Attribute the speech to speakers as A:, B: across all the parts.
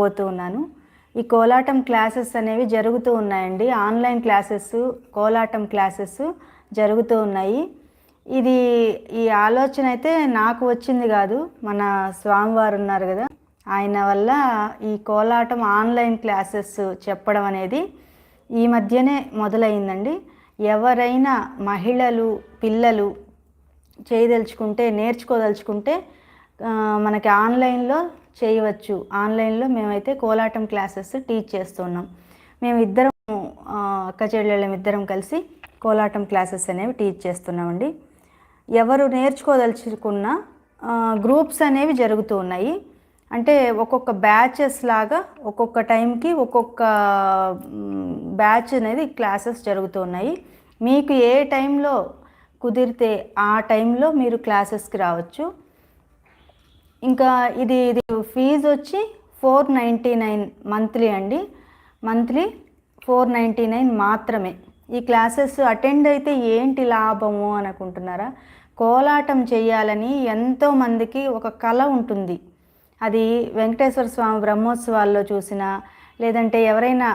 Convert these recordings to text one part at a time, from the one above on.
A: పోతూ ఉన్నాను. ఈ కోలాటం క్లాసెస్ అనేవి జరుగుతూ ఉన్నాయండి. ఆన్లైన్ క్లాసెస్ కోలాటం క్లాసెస్ జరుగుతూ ఉన్నాయి. ఇది ఈ ఆలోచన అయితే నాకు వచ్చింది కాదు. మన స్వామివారు ఉన్నారు కదా ఆయన వల్ల ఈ కోలాటం ఆన్లైన్ క్లాసెస్ చెప్పడం అనేది ఈ మధ్యనే మొదలైందండి. ఎవరైనా మహిళలు పిల్లలు చేయదలుచుకుంటే నేర్చుకోదలుచుకుంటే మనకి ఆన్లైన్లో చేయవచ్చు. ఆన్లైన్లో మేమైతే కోలాటం క్లాసెస్ టీచ్ చేస్తున్నాం. మేము ఇద్దరం అక్క చెల్లెళ్ళం ఇద్దరం కలిసి కోలాటం క్లాసెస్ అనేవి టీచ్ చేస్తున్నామండి. ఎవరు నేర్చుకోదలుచుకున్న గ్రూప్స్ అనేవి జరుగుతూ ఉన్నాయి. అంటే ఒక్కొక్క బ్యాచెస్ లాగా ఒక్కొక్క టైంకి ఒక్కొక్క బ్యాచ్ అనేది క్లాసెస్ జరుగుతూ ఉన్నాయి. మీకు ఏ టైంలో కుదిరితే ఆ టైంలో మీరు క్లాసెస్కి రావచ్చు. ఇంకా ఇది ఇది ఫీజు వచ్చి ఫోర్ నైంటీ నైన్ మంత్లీ అండి. మంత్లీ ఫోర్ నైంటీ నైన్ మాత్రమే. ఈ క్లాసెస్ అటెండ్ అయితే ఏంటి లాభము అనుకుంటున్నారా? కోలాటం చేయాలని ఎంతోమందికి ఒక కళ ఉంటుంది. అది వెంకటేశ్వర స్వామి బ్రహ్మోత్సవాల్లో చూసినా లేదంటే ఎవరైనా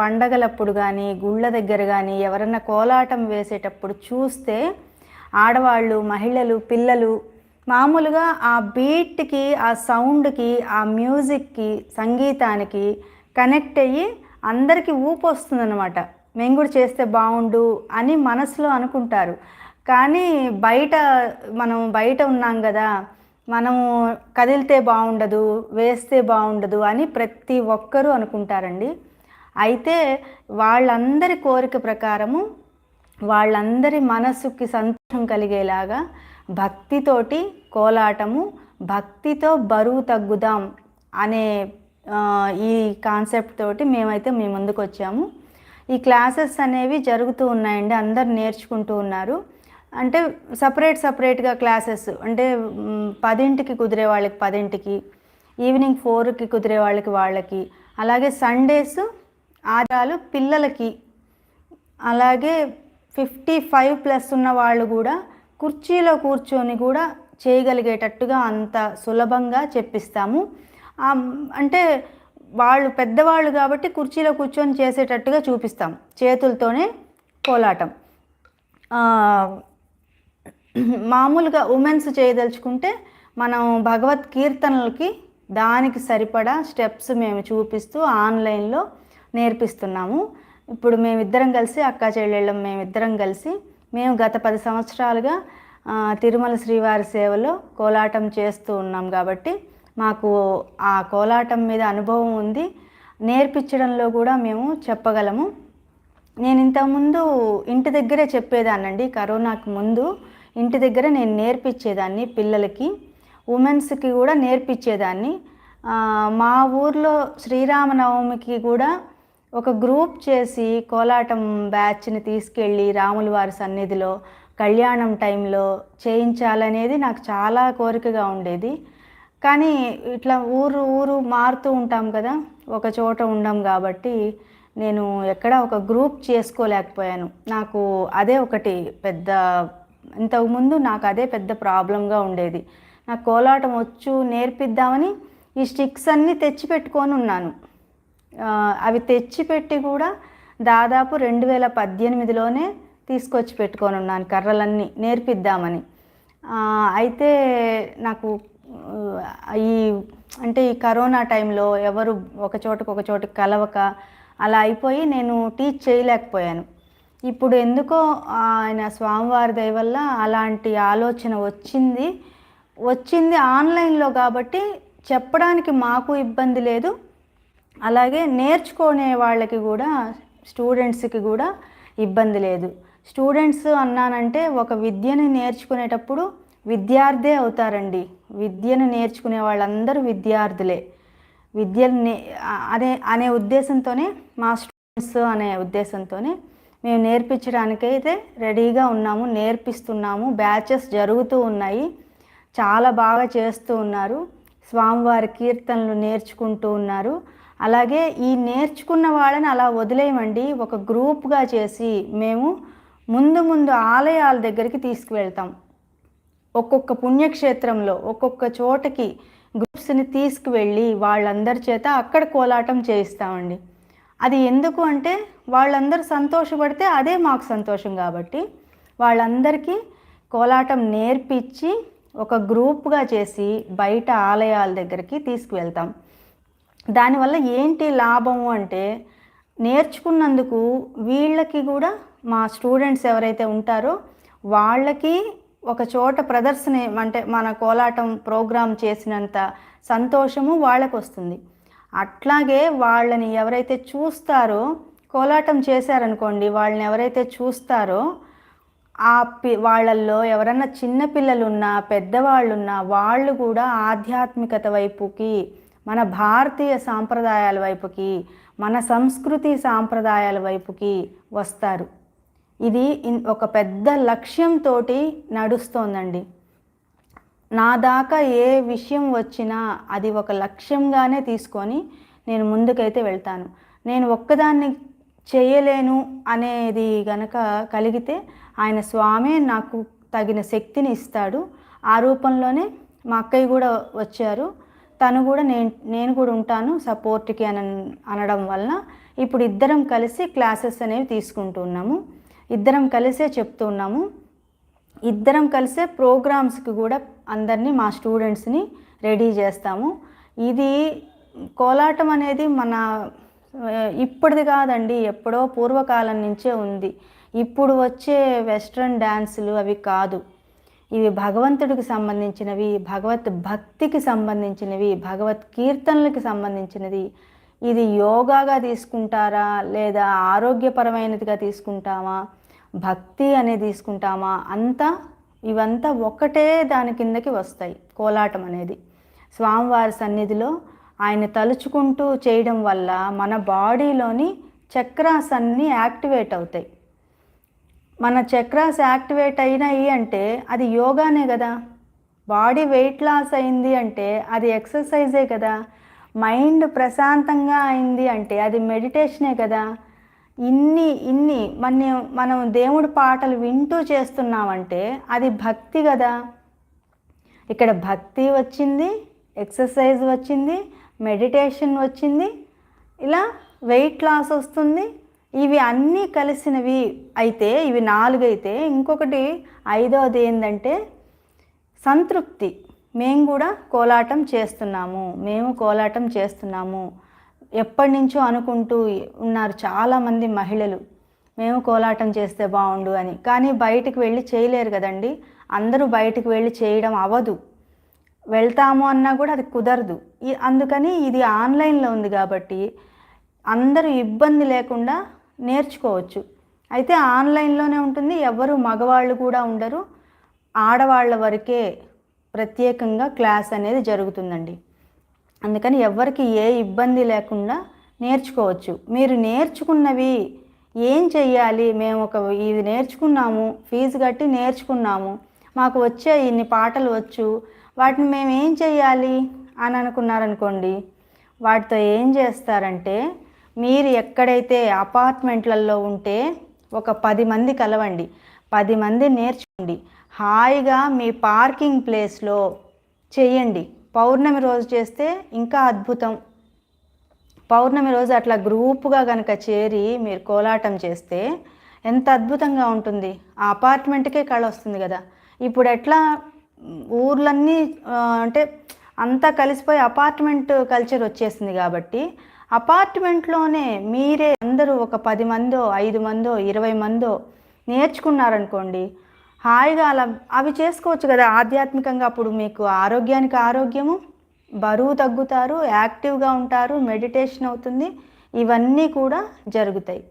A: పండగలప్పుడు కానీ గుళ్ళ దగ్గర కానీ ఎవరైనా కోలాటం వేసేటప్పుడు చూస్తే ఆడవాళ్ళు మహిళలు పిల్లలు మామూలుగా ఆ బీట్కి ఆ సౌండ్కి ఆ మ్యూజిక్కి సంగీతానికి కనెక్ట్ అయ్యి అందరికీ ఊపు వస్తుందన్నమాట. మేము కూడా చేస్తే బాగుండు అని మనసులో అనుకుంటారు. కానీ బయట మనం బయట ఉన్నాం కదా మనము కదిలితే బాగుండదు వేస్తే బాగుండదు అని ప్రతి ఒక్కరూ అనుకుంటారండి. అయితే వాళ్ళందరి కోరిక ప్రకారము వాళ్ళందరి మనసుకి సంతోషం కలిగేలాగా భక్తితోటి కోలాటము భక్తితో బరువు తగ్గుదాం అనే ఈ కాన్సెప్ట్ తోటి మేమైతే మీ ముందుకు వచ్చాము. ఈ క్లాసెస్ అనేవి జరుగుతూ ఉన్నాయండి అందరు నేర్చుకుంటూ ఉన్నారు. అంటే సపరేట్ సపరేట్గా క్లాసెస్ అంటే పదింటికి కుదిరే వాళ్ళకి పదింటికి ఈవినింగ్ ఫోర్కి కుదిరే వాళ్ళకి వాళ్ళకి అలాగే సండేస్ ఆదాలు పిల్లలకి అలాగే ఫిఫ్టీ ఫైవ్ ప్లస్ ఉన్న వాళ్ళు కూడా కుర్చీలో కూర్చొని కూడా చేయగలిగేటట్టుగా అంత సులభంగా చెప్పిస్తాము. అంటే వాళ్ళు పెద్దవాళ్ళు కాబట్టి కుర్చీలో కూర్చొని చేసేటట్టుగా చూపిస్తాం. చేతులతోనే కోలాటం. మామూలుగా ఉమెన్స్ చేయదలుచుకుంటే మనం భగవత్ కీర్తనలకి దానికి సరిపడా స్టెప్స్ మేము చూపిస్తూ ఆన్లైన్లో నేర్పిస్తున్నాము. ఇప్పుడు మేమిద్దరం కలిసి అక్క చెల్లెళ్ళం మేమిద్దరం కలిసి మేము గత పది సంవత్సరాలుగా తిరుమల శ్రీవారి సేవలో కోలాటం చేస్తూ ఉన్నాం కాబట్టి మాకు ఆ కోలాటం మీద అనుభవం ఉంది. నేర్పించడంలో కూడా మేము చెప్పగలము. నేను ఇంతకుముందు ఇంటి దగ్గరే చెప్పేదానండి కరోనాకు ముందు ఇంటి దగ్గర నేను నేర్పించేదాన్ని పిల్లలకి ఉమెన్స్కి కూడా నేర్పించేదాన్ని. మా ఊర్లో శ్రీరామనవమికి కూడా ఒక గ్రూప్ చేసి కోలాటం బ్యాచ్ని తీసుకెళ్ళి రాముల వారి సన్నిధిలో కళ్యాణం టైంలో చేయించాలనేది నాకు చాలా కోరికగా ఉండేది. కానీ ఇట్లా ఊరు ఊరు మారుతూ ఉంటాం కదా ఒక చోట ఉండం కాబట్టి నేను ఎక్కడ ఒక గ్రూప్ చేసుకోలేకపోయాను. నాకు అదే ఒకటి పెద్ద ఇంతకుముందు నాకు అదే పెద్ద ప్రాబ్లంగా ఉండేది. నాకు కోలాటం వచ్చు నేర్పిద్దామని ఈ స్టిక్స్ అన్నీ తెచ్చిపెట్టుకొని ఉన్నాను. అవి తెచ్చిపెట్టి కూడా దాదాపు రెండు వేల పద్దెనిమిదిలోనే తీసుకొచ్చి పెట్టుకొని ఉన్నాను కర్రలన్నీ నేర్పిద్దామని. అయితే నాకు ఈ అంటే ఈ కరోనా టైంలో ఎవరు ఒక చోటకు ఒక చోటకి కలవక అలా అయిపోయి నేను టీచ్ చేయలేకపోయాను. ఇప్పుడు ఎందుకో ఆయన స్వామివారి దయ వల్ల అలాంటి ఆలోచన వచ్చింది. వచ్చింది ఆన్లైన్లో కాబట్టి చెప్పడానికి మాకు ఇబ్బంది లేదు. అలాగే నేర్చుకునే వాళ్ళకి కూడా స్టూడెంట్స్కి కూడా ఇబ్బంది లేదు. స్టూడెంట్స్ అన్నానంటే ఒక విద్యని నేర్చుకునేటప్పుడు విద్యార్థే అవుతారండి. విద్యను నేర్చుకునే వాళ్ళందరూ విద్యార్థులే. విద్యను నే అనే అనే ఉద్దేశంతోనే మా స్టూడెంట్స్ అనే ఉద్దేశంతోనే మేము నేర్పించడానికైతే రెడీగా ఉన్నాము నేర్పిస్తున్నాము బ్యాచెస్ జరుగుతూ ఉన్నాయి. చాలా బాగా చేస్తూ ఉన్నారు. స్వామివారి కీర్తనలు నేర్చుకుంటూ ఉన్నారు. అలాగే ఈ నేర్చుకున్న వాళ్ళని అలా వదిలేయమండి. ఒక గ్రూప్గా చేసి మేము ముందు ముందు ఆలయాల దగ్గరికి తీసుకువెళ్తాం. ఒక్కొక్క పుణ్యక్షేత్రంలో ఒక్కొక్క చోటకి గ్రూప్స్ని తీసుకువెళ్ళి వాళ్ళందరి చేత అక్కడ కోలాటం చేయిస్తామండి. అది ఎందుకు అంటే వాళ్ళందరూ సంతోషపడితే అదే మాకు సంతోషం కాబట్టి వాళ్ళందరికీ కోలాటం నేర్పించి ఒక గ్రూప్గా చేసి బయట ఆలయాల దగ్గరికి తీసుకువెళ్తాం. దానివల్ల ఏంటి లాభము అంటే నేర్చుకున్నందుకు వీళ్ళకి కూడా మా స్టూడెంట్స్ ఎవరైతే ఉంటారో వాళ్ళకి ఒక చోట ప్రదర్శన అంటే మన కోలాటం ప్రోగ్రాం చేసినంత సంతోషము వాళ్ళకు వస్తుంది. అట్లాగే వాళ్ళని ఎవరైతే చూస్తారో కోలాటం చేశారనుకోండి వాళ్ళని ఎవరైతే చూస్తారో ఆ పి వాళ్ళల్లో ఎవరన్నా చిన్నపిల్లలు పెద్దవాళ్ళున్నా పెద్దవాళ్ళు వాళ్ళు కూడా ఆధ్యాత్మికత వైపుకి మన భారతీయ సాంప్రదాయాల వైపుకి మన సంస్కృతి సాంప్రదాయాల వైపుకి వస్తారు. ఇది ఒక పెద్ద లక్ష్యంతో నడుస్తోందండి. నా దాకా ఏ విషయం వచ్చినా అది ఒక లక్ష్యంగానే తీసుకొని నేను ముందుకైతే వెళ్తాను. నేను ఒక్కదాన్ని చేయలేను అనేది గనక కలిగితే ఆయన స్వామే నాకు తగిన శక్తిని ఇస్తాడు. ఆ రూపంలోనే మా అక్కయ్య కూడా వచ్చారు. తను కూడా నేను నేను కూడా ఉంటాను సపోర్ట్కి అని అనడం వలన. ఇప్పుడు ఇద్దరం కలిసి క్లాసెస్ అనేవి తీసుకుంటున్నాము ఇద్దరం కలిసే చెప్తున్నాము ఇద్దరం కలిసే ప్రోగ్రామ్స్కి కూడా అందరినీ మా స్టూడెంట్స్ని రెడీ చేస్తాము. ఇది కోలాటం అనేది మన ఇప్పటిది కాదండి ఎప్పుడో పూర్వకాలం నుంచే ఉంది. ఇప్పుడు వచ్చే వెస్ట్రన్ డ్యాన్సులు అవి కాదు. ఇవి భగవంతుడికి సంబంధించినవి భగవత్ భక్తికి సంబంధించినవి భగవత్ కీర్తనలకు సంబంధించినది ఇది యోగాగా తీసుకుంటారా లేదా ఆరోగ్యపరమైనదిగా తీసుకుంటామా? భక్తి అనేది తీసుకుంటామా? అంతా ఇవంతా ఒక్కటే దాని కిందకి వస్తాయి కోలాటం అనేది. స్వామివారి సన్నిధిలో ఆయన తలుచుకుంటూ చేయడం వల్ల మన బాడీలోని చక్రాస్ అన్నీ యాక్టివేట్ అవుతాయి. మన చక్రాస్ యాక్టివేట్ అయినాయి అంటే అది యోగానే కదా? బాడీ వెయిట్ లాస్ అయింది అంటే అది ఎక్సర్సైజే కదా? మైండ్ ప్రశాంతంగా అయింది అంటే అది మెడిటేషనే కదా? ఇన్ని ఇన్ని మన మనం దేవుడి పాటలు వింటూ చేస్తున్నామంటే అది భక్తి కదా ఇక్కడ భక్తి వచ్చింది ఎక్సర్సైజ్ వచ్చింది మెడిటేషన్ వచ్చింది ఇలా వెయిట్ లాస్ వస్తుంది. ఇవి అన్నీ కలిసినవి అయితే ఇవి నాలుగు అయితే ఇంకొకటి ఐదవది ఏంటంటే సంతృప్తి. మేము కూడా కోలాటం చేస్తున్నాము మేము కోలాటం చేస్తున్నాము. ఎప్పటి నుంచో అనుకుంటూ ఉన్నారు చాలామంది మహిళలు. మేము కోలాటం చేస్తే బాగుండు అని. కానీ బయటికి వెళ్ళి చేయలేరు కదండి. అందరూ బయటికి వెళ్ళి చేయడం అవ్వదు వెళ్తాము అన్నా కూడా అది కుదరదు. అందుకని ఇది ఆన్లైన్లో ఉంది కాబట్టి అందరూ ఇబ్బంది లేకుండా నేర్చుకోవచ్చు. అయితే ఆన్లైన్లోనే ఉంటుంది. ఎవరు మగవాళ్ళు కూడా ఉండరు. ఆడవాళ్ళ వరకే ప్రత్యేకంగా క్లాస్ అనేది జరుగుతుందండి. అందుకని ఎవరికి ఏ ఇబ్బంది లేకుండా నేర్చుకోవచ్చు. మీరు నేర్చుకున్నవి ఏం చెయ్యాలి? మేము ఒక ఇది నేర్చుకున్నాము ఫీజు కట్టి నేర్చుకున్నాము మాకు వచ్చే ఇన్ని పాటలు వచ్చు వాటిని మేము ఏం చెయ్యాలి అని అనుకున్నారనుకోండి వాటితో ఏం చేస్తారంటే మీరు ఎక్కడైతే అపార్ట్మెంట్లలో ఉంటే ఒక పది మంది కలవండి. పది మంది నేర్చుకోండి. హాయిగా మీ పార్కింగ్ ప్లేస్లో చేయండి పౌర్ణమి రోజు చేస్తే ఇంకా అద్భుతం. పౌర్ణమి రోజు అట్లా గ్రూపుగా కనుక చేరి మీరు కోలాటం చేస్తే ఎంత అద్భుతంగా ఉంటుంది. ఆ అపార్ట్మెంట్కే కళ వస్తుంది కదా. ఇప్పుడు ఎట్లా ఊర్లన్నీ అంటే అంతా కలిసిపోయి అపార్ట్మెంట్ కల్చర్ వచ్చేసింది కాబట్టి అపార్ట్మెంట్లోనే మీరే అందరూ ఒక పది మందో ఐదు మందో ఇరవై మందో నేర్చుకున్నారనుకోండి హాయిగా అలా అవి చేసుకోవచ్చు కదా. ఆధ్యాత్మికంగా అప్పుడు మీకు ఆరోగ్యానికి ఆరోగ్యము బరువు తగ్గుతారు యాక్టివ్గా ఉంటారు మెడిటేషన్ అవుతుంది. ఇవన్నీ కూడా జరుగుతాయి.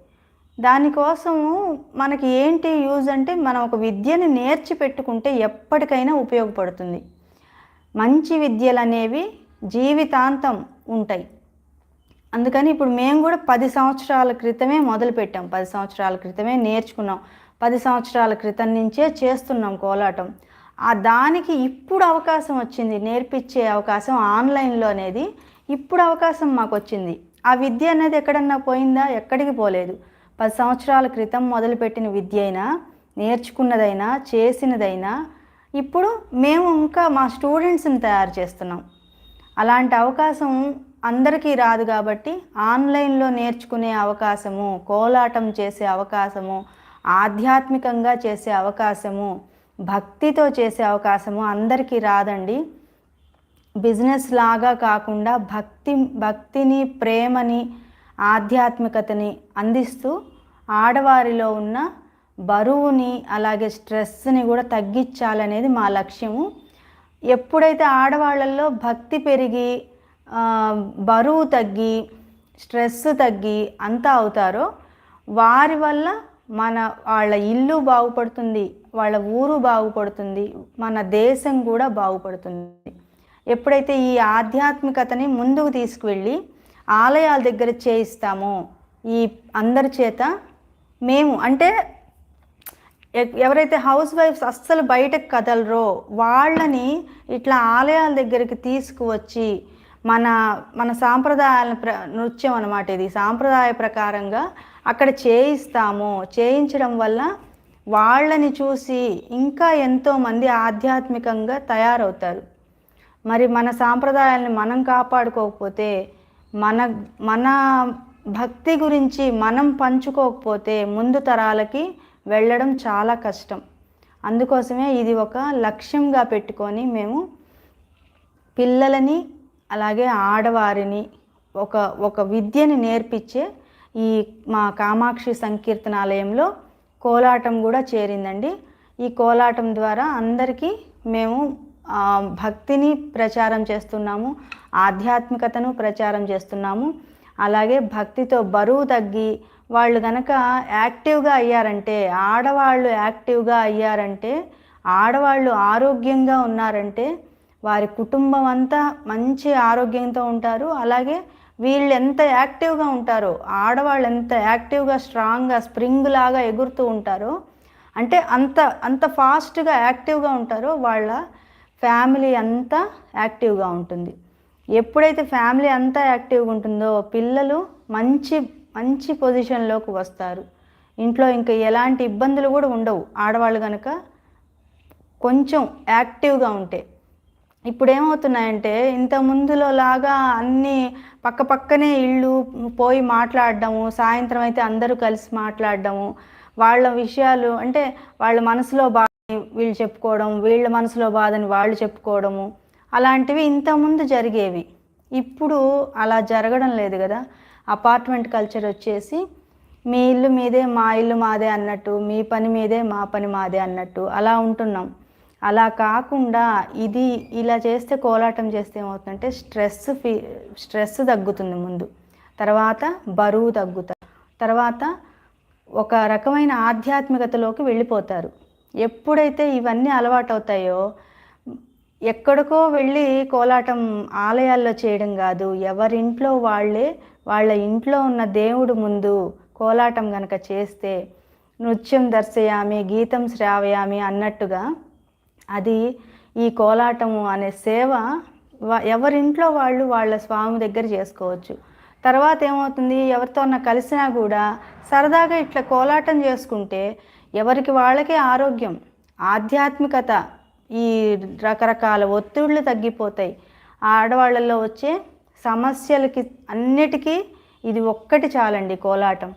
A: దానికోసము మనకి ఏంటి యూజ్ అంటే మనం ఒక విద్యను నేర్చి పెట్టుకుంటే ఎప్పటికైనా ఉపయోగపడుతుంది. మంచి విద్యలు అనేవి జీవితాంతం ఉంటాయి. అందుకని ఇప్పుడు మేము కూడా పది సంవత్సరాల క్రితమే మొదలుపెట్టాం. పది సంవత్సరాల క్రితమే నేర్చుకున్నాం. పది సంవత్సరాల క్రితం నుంచే చేస్తున్నాం కోలాటం. ఆ దానికి ఇప్పుడు అవకాశం వచ్చింది నేర్పించే అవకాశం ఆన్లైన్లో అనేది ఇప్పుడు అవకాశం మాకు వచ్చింది. ఆ విద్య అనేది ఎక్కడన్నా పోయిందా? ఎక్కడికి పోలేదు. పది సంవత్సరాల క్రితం మొదలుపెట్టిన విద్య అయినా నేర్చుకున్నదైనా చేసినదైనా ఇప్పుడు మేము ఇంకా మా స్టూడెంట్స్ని తయారు చేస్తున్నాం. అలాంటి అవకాశం అందరికీ రాదు కాబట్టి ఆన్లైన్లో నేర్చుకునే అవకాశము కోలాటం చేసే అవకాశము ఆధ్యాత్మికంగా చేసే అవకాశము భక్తితో చేసే అవకాశము అందరికీ రాదండి. బిజినెస్ లాగా కాకుండా భక్తి భక్తిని ప్రేమని ఆధ్యాత్మికతని అందిస్తూ ఆడవారిలో ఉన్న బరువుని అలాగే స్ట్రెస్ని కూడా తగ్గించాలనేది మా లక్ష్యము. ఎప్పుడైతే ఆడవాళ్ళల్లో భక్తి పెరిగి బరువు తగ్గి స్ట్రెస్ తగ్గి అంతా అవుతారో వారి వల్ల మన వాళ్ళ ఇల్లు బాగుపడుతుంది వాళ్ళ ఊరు బాగుపడుతుంది మన దేశం కూడా బాగుపడుతుంది. ఎప్పుడైతే ఈ ఆధ్యాత్మికతని ముందుకు తీసుకువెళ్ళి ఆలయాల దగ్గర చేయిస్తామో ఈ అందరి చేత మేము అంటే ఎవరైతే హౌస్ వైఫ్స్ అస్సలు బయటకు కదలరో వాళ్ళని ఇట్లా ఆలయాల దగ్గరికి తీసుకువచ్చి మన మన సాంప్రదాయాల ప్ర నృత్యం అనమాట ఇది. సాంప్రదాయ ప్రకారంగా అక్కడ చేయిస్తాము. చేయించడం వల్ల వాళ్ళని చూసి ఇంకా ఎంతోమంది ఆధ్యాత్మికంగా తయారవుతారు. మరి మన సాంప్రదాయాలను మనం కాపాడుకోకపోతే మన మన భక్తి గురించి మనం పంచుకోకపోతే ముందు తరాలకి వెళ్ళడం చాలా కష్టం. అందుకోసమే ఇది ఒక లక్ష్యంగా పెట్టుకొని మేము పిల్లలని అలాగే ఆడవారిని ఒక ఒక విద్యని నేర్పించే ఈ మా కామాక్షి సంకీర్తనాలయంలో కోలాటం కూడా చేరిందండి. ఈ కోలాటం ద్వారా అందరికీ మేము భక్తిని ప్రచారం చేస్తున్నాము ఆధ్యాత్మికతను ప్రచారం చేస్తున్నాము. అలాగే భక్తితో బరువు తగ్గి వాళ్ళు కనుక యాక్టివ్గా అయ్యారంటే ఆడవాళ్ళు యాక్టివ్గా అయ్యారంటే ఆడవాళ్ళు ఆరోగ్యంగా ఉన్నారంటే వారి కుటుంబం అంతా మంచి ఆరోగ్యంతో ఉంటారు. అలాగే వీళ్ళు ఎంత యాక్టివ్గా ఉంటారో ఆడవాళ్ళు ఎంత యాక్టివ్గా స్ట్రాంగ్గా స్ప్రింగ్ లాగా ఎగురుతూ ఉంటారో అంటే అంత అంత ఫాస్ట్గా యాక్టివ్గా ఉంటారో వాళ్ళ ఫ్యామిలీ అంతా యాక్టివ్గా ఉంటుంది. ఎప్పుడైతే ఫ్యామిలీ అంతా యాక్టివ్గా ఉంటుందో పిల్లలు మంచి మంచి పొజిషన్లోకి వస్తారు. ఇంట్లో ఇంకా ఎలాంటి ఇబ్బందులు కూడా ఉండవు. ఆడవాళ్ళు కనుక కొంచెం యాక్టివ్గా ఉంటే. ఇప్పుడు ఏమవుతున్నాయంటే ఇంత ముందులో లాగా అన్నీ పక్క పక్కనే ఇళ్ళు పోయి మాట్లాడడము సాయంత్రం అయితే అందరూ కలిసి మాట్లాడడము వాళ్ళ విషయాలు అంటే వాళ్ళ మనసులో బాధని వీళ్ళు చెప్పుకోవడం వీళ్ళ మనసులో బాధని వాళ్ళు చెప్పుకోవడము అలాంటివి ఇంతకుముందు జరిగేవి. ఇప్పుడు అలా జరగడం లేదు కదా. అపార్ట్మెంట్ కల్చర్ వచ్చేసి మీ ఇల్లు మీదే మా ఇల్లు మాదే అన్నట్టు మీ పని మీదే మా పని మాదే అన్నట్టు అలా ఉంటున్నాం. అలా కాకుండా ఇది ఇలా చేస్తే కోలాటం చేస్తే ఏమవుతుందంటే స్ట్రెస్ ఫీ స్ట్రెస్ తగ్గుతుంది ముందు. తర్వాత బరువు తగ్గుతారు. తర్వాత ఒక రకమైన ఆధ్యాత్మికతలోకి వెళ్ళిపోతారు. ఎప్పుడైతే ఇవన్నీ అలవాటు అవుతాయో ఎక్కడికో వెళ్ళి కోలాటం ఆలయాల్లో చేయడం కాదు ఎవరింట్లో వాళ్ళే వాళ్ళ ఇంట్లో ఉన్న దేవుడు ముందు కోలాటం గనక చేస్తే నృత్యం దర్శయామి గీతం శ్రావయామి అన్నట్టుగా అది ఈ కోలాటము అనే సేవ ఎవరింట్లో వాళ్ళు వాళ్ళ స్వామి దగ్గర చేసుకోవచ్చు. తర్వాత ఏమవుతుంది? ఎవరితో కలిసినా కూడా సరదాగా ఇట్లా కోలాటం చేసుకుంటే ఎవరికి వాళ్ళకే ఆరోగ్యం ఆధ్యాత్మికత ఈ రకరకాల ఒత్తిళ్ళు తగ్గిపోతాయి. ఆడవాళ్ళల్లో వచ్చే సమస్యలకి అన్నిటికీ ఇది ఒక్కటి చాలండి కోలాటం.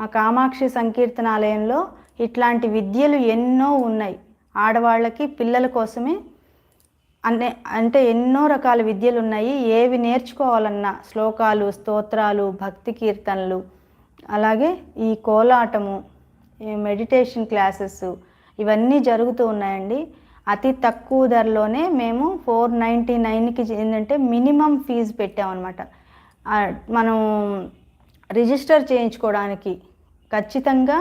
A: మా కామాక్షి సంకీర్తనాలయంలో ఇట్లాంటి విద్యలు ఎన్నో ఉన్నాయి. ఆడవాళ్ళకి పిల్లల కోసమే అనే అంటే ఎన్నో రకాల విద్యలు ఉన్నాయి. ఏవి నేర్చుకోవాలన్నా శ్లోకాలు స్తోత్రాలు భక్తి కీర్తనలు అలాగే ఈ కోలాటము మెడిటేషన్ క్లాసెస్ ఇవన్నీ జరుగుతూ ఉన్నాయండి. అతి తక్కువ ధరలోనే మేము ఫోర్ నైంటీ నైన్కి ఏంటంటే మినిమం ఫీజు పెట్టామన్నమాట. మనం రిజిస్టర్ చేయించుకోవడానికి ఖచ్చితంగా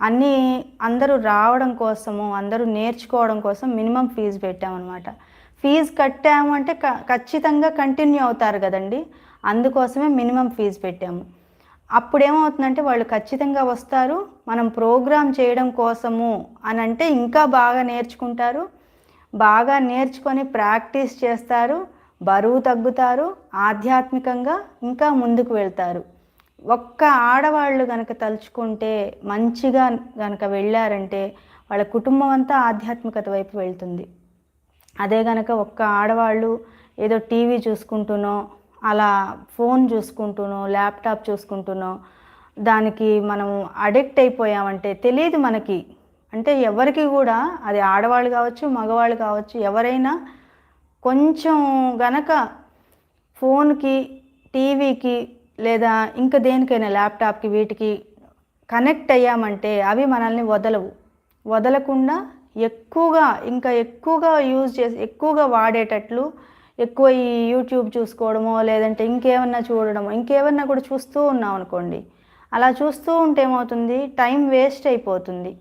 A: అన్నీ అందరూ రావడం కోసము అందరూ నేర్చుకోవడం కోసం మినిమం ఫీజు పెట్టామన్నమాట. ఫీజు కట్టామంటే ఖచ్చితంగా కంటిన్యూ అవుతారు కదండి. అందుకోసమే మినిమం ఫీజు పెట్టాము. అప్పుడు ఏమవుతుందంటే వాళ్ళు ఖచ్చితంగా వస్తారు. మనం ప్రోగ్రామ్ చేయడం కోసము అని అంటే ఇంకా బాగా నేర్చుకుంటారు. బాగా నేర్చుకొని ప్రాక్టీస్ చేస్తారు. బరువు తగ్గుతారు. ఆధ్యాత్మికంగా ఇంకా ముందుకు వెళ్తారు. ఒక్క ఆడవాళ్ళు కనుక తలుచుకుంటే మంచిగా కనుక వెళ్ళారంటే వాళ్ళ కుటుంబం అంతా ఆధ్యాత్మికత వైపు వెళ్తుంది. అదే కనుక ఒక్క ఆడవాళ్ళు ఏదో టీవీ చూసుకుంటూనో అలా ఫోన్ చూసుకుంటూనో ల్యాప్టాప్ చూసుకుంటూనో దానికి మనం అడిక్ట్ అయిపోయామంటే తెలియదు మనకి. అంటే ఎవరికి కూడా అది ఆడవాళ్ళు కావచ్చు మగవాళ్ళు కావచ్చు ఎవరైనా కొంచెం గనక ఫోన్కి టీవీకి లేదా ఇంకా దేనికైనా ల్యాప్టాప్కి వీటికి కనెక్ట్ అయ్యామంటే అవి మనల్ని వదలవు. వదలకుండా ఎక్కువగా ఇంకా ఎక్కువగా యూజ్ చేసి ఎక్కువగా వాడేటట్లు ఎక్కువ ఈ యూట్యూబ్ చూసుకోవడమో లేదంటే ఇంకేమన్నా చూడడమో ఇంకేమన్నా కూడా చూస్తూ ఉన్నాం అనుకోండి. అలా చూస్తూ ఉంటే ఏమవుతుంది? టైం వేస్ట్ అయిపోతుంది.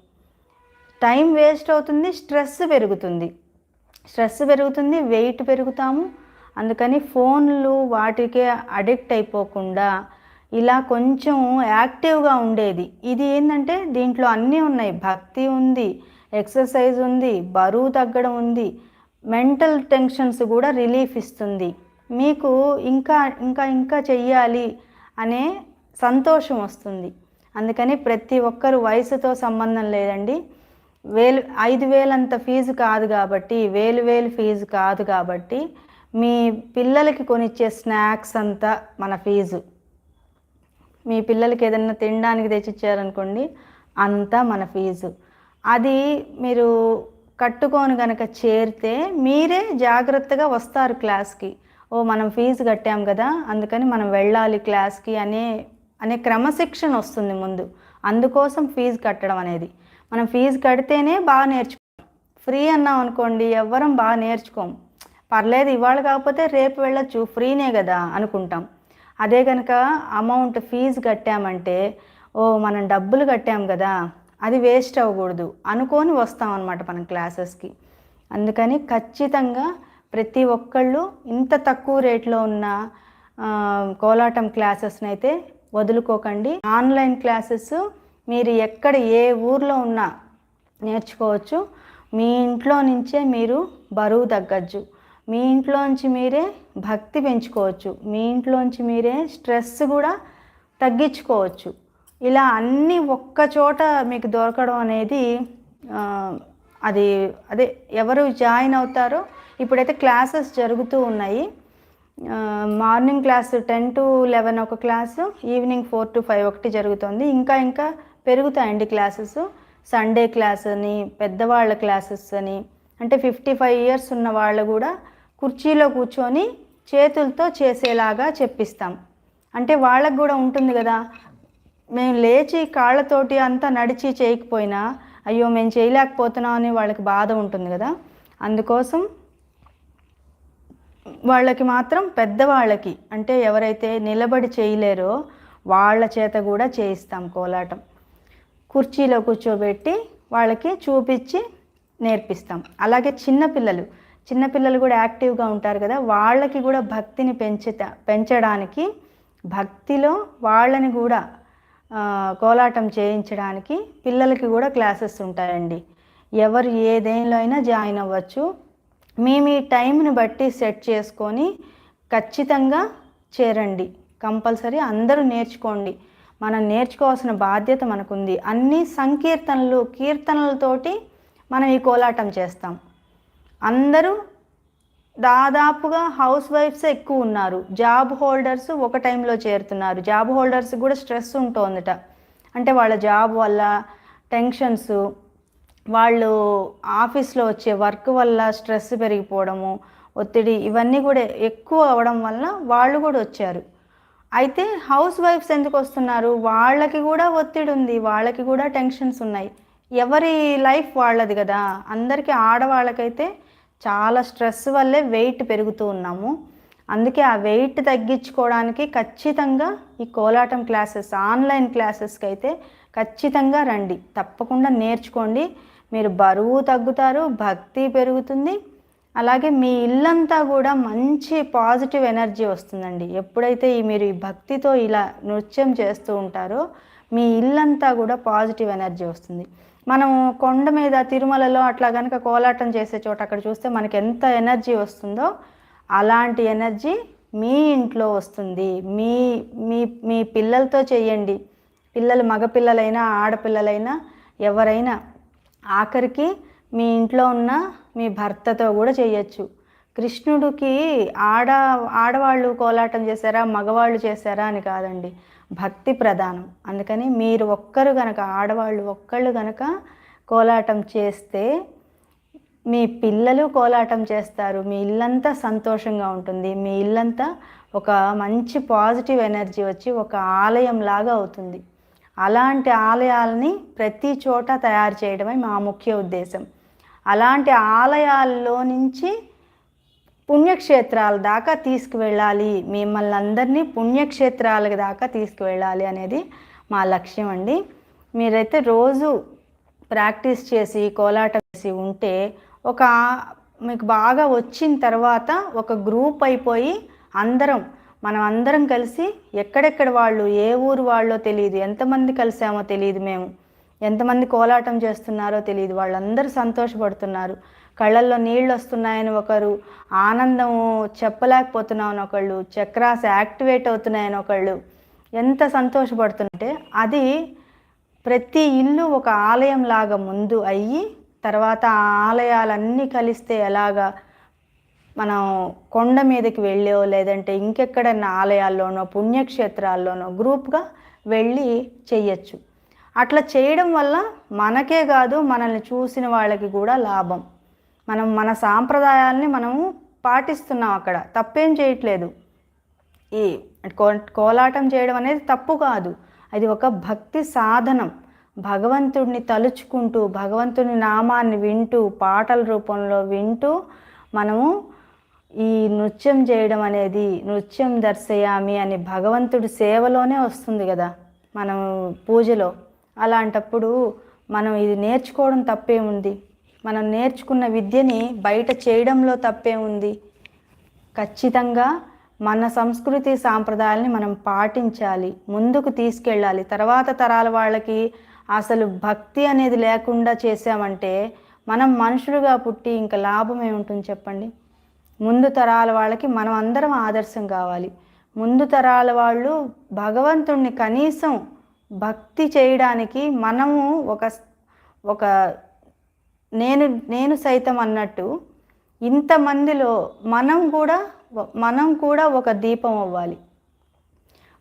A: టైం వేస్ట్ అవుతుంది స్ట్రెస్ పెరుగుతుంది. స్ట్రెస్ పెరుగుతుంది వెయిట్ పెరుగుతాము. అందుకని ఫోన్లు వాటికే అడిక్ట్ అయిపోకుండా ఇలా కొంచెం యాక్టివ్గా ఉండేది. ఇది ఏంటంటే దీంట్లో అన్నీ ఉన్నాయి. భక్తి ఉంది ఎక్సర్సైజ్ ఉంది బరువు తగ్గడం ఉంది మెంటల్ టెన్షన్స్ కూడా రిలీఫ్ ఇస్తుంది. మీకు ఇంకా ఇంకా ఇంకా చెయ్యాలి అనే సంతోషం వస్తుంది. అందుకని ప్రతి ఒక్కరు వయసుతో సంబంధం లేదండి. వేలు ఐదు వేలంత ఫీజు కాదు కాబట్టి వేలు వేలు ఫీజు కాదు కాబట్టి మీ పిల్లలకి కొనిచ్చే స్నాక్స్ అంతా మన ఫీజు. మీ పిల్లలకి ఏదైనా తినడానికి తెచ్చిచ్చారనుకోండి అంతా మన ఫీజు. అది మీరు కట్టుకొని కనుక చేరితే మీరే జాగ్రత్తగా వస్తారు క్లాస్కి. ఓ మనం ఫీజు కట్టాం కదా అందుకని మనం వెళ్ళాలి క్లాస్కి అనే అనే క్రమశిక్షణ వస్తుంది ముందు. అందుకోసం ఫీజు కట్టడం అనేది. మనం ఫీజు కడితేనే బాగా నేర్చుకోం ఫ్రీ అన్నాం అనుకోండి ఎవ్వరం బాగా నేర్చుకోం. పర్లేదు ఇవాళ కాకపోతే రేపు వెళ్ళొచ్చు ఫ్రీనే కదా అనుకుంటాం. అదే కనుక అమౌంట్ ఫీజు కట్టామంటే ఓ మనం డబ్బులు కట్టాం కదా అది వేస్ట్ అవ్వకూడదు అనుకొని వస్తాం అనమాట మనం క్లాసెస్కి. అందుకని ఖచ్చితంగా ప్రతి ఒక్కళ్ళు ఇంత తక్కువ రేట్లో ఉన్న కోలాటం క్లాసెస్ని అయితే వదులుకోకండి. ఆన్లైన్ క్లాసెస్ మీరు ఎక్కడ ఏ ఊర్లో ఉన్నా నేర్చుకోవచ్చు. మీ ఇంట్లో నుంచే మీరు బరువు తగ్గచ్చు. మీ ఇంట్లోంచి మీరే భక్తి పెంచుకోవచ్చు. మీ ఇంట్లోంచి మీరే స్ట్రెస్ కూడా తగ్గించుకోవచ్చు. ఇలా అన్నీ ఒక్క చోట మీకు దొరకడం అనేది అది అదే ఎవరు జాయిన్ అవుతారో ఇప్పుడైతే క్లాసెస్ జరుగుతూ ఉన్నాయి. Morning class ten to eleven ఒక class evening four to five ఒకటి జరుగుతుంది. ఇంకా ఇంకా పెరుగుతాయండి క్లాసెస్. సండే క్లాస్ అని పెద్దవాళ్ళ క్లాసెస్ అని అంటే ఫిఫ్టీ ఫైవ్ ఇయర్స్ ఉన్న వాళ్ళు కూడా కుర్చీలో కూర్చొని చేతులతో చేసేలాగా చెప్పిస్తాం. అంటే వాళ్ళకు కూడా ఉంటుంది కదా మేము లేచి కాళ్ళతోటి అంతా నడిచి చేయకపోయినా అయ్యో మేము చేయలేకపోతున్నాం అని వాళ్ళకి బాధ ఉంటుంది కదా. అందుకోసం వాళ్ళకి మాత్రం పెద్దవాళ్ళకి అంటే ఎవరైతే నిలబడి చేయలేరో వాళ్ళ చేత కూడా చేయిస్తాం కోలాటం. కుర్చీలో కూర్చోబెట్టి వాళ్ళకి చూపించి నేర్పిస్తాం. అలాగే చిన్నపిల్లలు చిన్నపిల్లలు కూడా యాక్టివ్గా ఉంటారు కదా వాళ్ళకి కూడా భక్తిని పెంచుత పెంచడానికి భక్తిలో వాళ్ళని కూడా కోలాటం చేయించడానికి పిల్లలకి కూడా క్లాసెస్ ఉంటాయండి. ఎవరు ఏ దేనిలో అయినా జాయిన్ అవ్వచ్చు. మేము ఈ టైంని బట్టి సెట్ చేసుకొని ఖచ్చితంగా చేరండి. కంపల్సరీ అందరూ నేర్చుకోండి. మనం నేర్చుకోవాల్సిన బాధ్యత మనకుంది. అన్ని సంకీర్తనలు కీర్తనలతోటి మనం ఈ కోలాటం చేస్తాం. అందరూ దాదాపుగా హౌస్ వైఫ్స్ ఎక్కువ ఉన్నారు. జాబ్ హోల్డర్స్ ఒక టైంలో చేరుతున్నారు. జాబ్ హోల్డర్స్ కూడా స్ట్రెస్ ఉంటుందట. అంటే వాళ్ళ జాబ్ వల్ల టెన్షన్స్ వాళ్ళు ఆఫీస్లో వచ్చే వర్క్ వల్ల స్ట్రెస్ పెరిగిపోవడము ఒత్తిడి ఇవన్నీ కూడా ఎక్కువ అవడం వల్ల వాళ్ళు కూడా వచ్చారు. అయితే హౌస్ వైఫ్స్ ఎందుకు వస్తున్నారు? వాళ్ళకి కూడా ఒత్తిడి ఉంది. వాళ్ళకి కూడా టెన్షన్స్ ఉన్నాయి. ఎవరి లైఫ్ వాళ్ళది కదా. అందరికీ ఆడవాళ్ళకైతే చాలా స్ట్రెస్ వల్లే వెయిట్ పెరుగుతూ ఉన్నాము. అందుకే ఆ వెయిట్ తగ్గించుకోవడానికి ఖచ్చితంగా ఈ కోలాటం క్లాసెస్ ఆన్లైన్ క్లాసెస్కి అయితే ఖచ్చితంగా రండి. తప్పకుండా నేర్చుకోండి. మీరు బరువు తగ్గుతారు భక్తి పెరుగుతుంది. అలాగే మీ ఇల్లంతా కూడా మంచి పాజిటివ్ ఎనర్జీ వస్తుందండి. ఎప్పుడైతే ఈ మీరు ఈ భక్తితో ఇలా నృత్యం చేస్తూ ఉంటారో మీ ఇల్లంతా కూడా పాజిటివ్ ఎనర్జీ వస్తుంది. మనం కొండ మీద తిరుమలలో అట్లా కనుక కోలాటం చేసే చోట అక్కడ చూస్తే మనకి ఎంత ఎనర్జీ వస్తుందో అలాంటి ఎనర్జీ మీ ఇంట్లో వస్తుంది. మీ మీ మీ పిల్లలతో చేయండి. పిల్లలు మగపిల్లలైనా ఆడపిల్లలైనా ఎవరైనా ఆఖరికి మీ ఇంట్లో ఉన్న మీ భర్తతో కూడా చేయొచ్చు. కృష్ణుడికి ఆడ ఆడవాళ్ళు కోలాటం చేశారా మగవాళ్ళు చేశారా అని కాదండి. భక్తి ప్రధానం. అందుకని మీరు ఒక్కరు గనక ఆడవాళ్ళు ఒక్కళ్ళు గనక కోలాటం చేస్తే మీ పిల్లలు కోలాటం చేస్తారు. మీ ఇల్లంతా సంతోషంగా ఉంటుంది. మీ ఇల్లంతా ఒక మంచి పాజిటివ్ ఎనర్జీ వచ్చి ఒక ఆలయం లాగా అవుతుంది. అలాంటి ఆలయాలని ప్రతి చోట తయారు చేయడమే మా ముఖ్య ఉద్దేశం. అలాంటి ఆలయాల్లో నుంచి పుణ్యక్షేత్రాల దాకా తీసుకువెళ్ళాలి. మిమ్మల్ని అందరినీ పుణ్యక్షేత్రాల దాకా తీసుకువెళ్ళాలి అనేది మా లక్ష్యం అండి. మీరైతే రోజు ప్రాక్టీస్ చేసి కోలాటం చేసి ఉంటే ఒక మీకు బాగా వచ్చిన తర్వాత ఒక గ్రూప్ అయిపోయి అందరం మనం అందరం కలిసి ఎక్కడెక్కడ వాళ్ళు ఏ ఊరు వాళ్ళో తెలియదు ఎంతమంది కలిసామో తెలియదు మేము. ఎంతమంది కోలాటం చేస్తున్నారో తెలియదు. వాళ్ళందరూ సంతోషపడుతున్నారు. కళ్ళల్లో నీళ్ళు వస్తున్నాయని ఒకరు ఆనందం చెప్పలేకపోతున్నామని ఒకళ్ళు చక్రాస్ యాక్టివేట్ అవుతున్నాయని ఒకళ్ళు ఎంత సంతోషపడుతుంటే అది ప్రతి ఇల్లు ఒక ఆలయం లాగా ముందు అయ్యి తర్వాత ఆ ఆలయాలన్నీ కలిస్తే ఎలాగా మనం కొండ మీదకి వెళ్ళో లేదంటే ఇంకెక్కడన్నా ఆలయాల్లోనో పుణ్యక్షేత్రాల్లోనో గ్రూప్గా వెళ్ళి చెయ్యొచ్చు. అట్లా చేయడం వల్ల మనకే కాదు మనల్ని చూసిన వాళ్ళకి కూడా లాభం. మనం మన సాంప్రదాయాల్ని మనము పాటిస్తున్నాం అక్కడ. తప్పేం చేయట్లేదు. ఈ కో- కోలాటం చేయడం అనేది తప్పు కాదు. అది ఒక భక్తి సాధనం. భగవంతుడిని తలుచుకుంటూ భగవంతుని నామాన్ని వింటూ పాటల రూపంలో వింటూ మనము ఈ నృత్యం చేయడం అనేది నృత్యం దర్శయామి అని భగవంతుడి సేవలోనే వస్తుంది కదా మనం పూజలో. అలాంటప్పుడు మనం ఇది నేర్చుకోవడం తప్పేముంది? మనం నేర్చుకున్న విద్యని బయట చేయడంలో తప్పే ఉంది. ఖచ్చితంగా మన సంస్కృతి సాంప్రదాయాల్ని మనం పాటించాలి ముందుకు తీసుకెళ్ళాలి. తర్వాత తరాల వాళ్ళకి అసలు భక్తి అనేది లేకుండా చేసామంటే మనం మనుషులుగా పుట్టి ఇంకా లాభం ఏముంటుంది చెప్పండి. ముందు తరాల వాళ్ళకి మనం అందరం ఆదర్శం కావాలి. ముందు తరాల వాళ్ళు భగవంతుణ్ణి కనీసం భక్తి చేయడానికి మనము ఒక ఒక నేను నేను సైతం అన్నట్టు ఇంతమందిలో మనం కూడా మనం కూడా ఒక దీపం అవ్వాలి.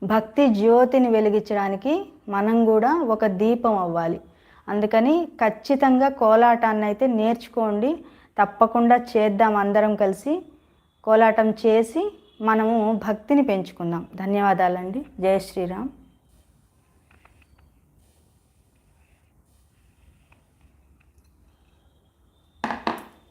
A: భక్తి జ్యోతిని వెలిగించడానికి మనం కూడా ఒక దీపం అవ్వాలి. అందుకని ఖచ్చితంగా కోలాటాన్ని అయితే నేర్చుకోండి. తప్పకుండా చేద్దాం అందరం కలిసి కోలాటం చేసి మనము భక్తిని పెంచుకుందాం. ధన్యవాదాలండి. జయ శ్రీరామ్.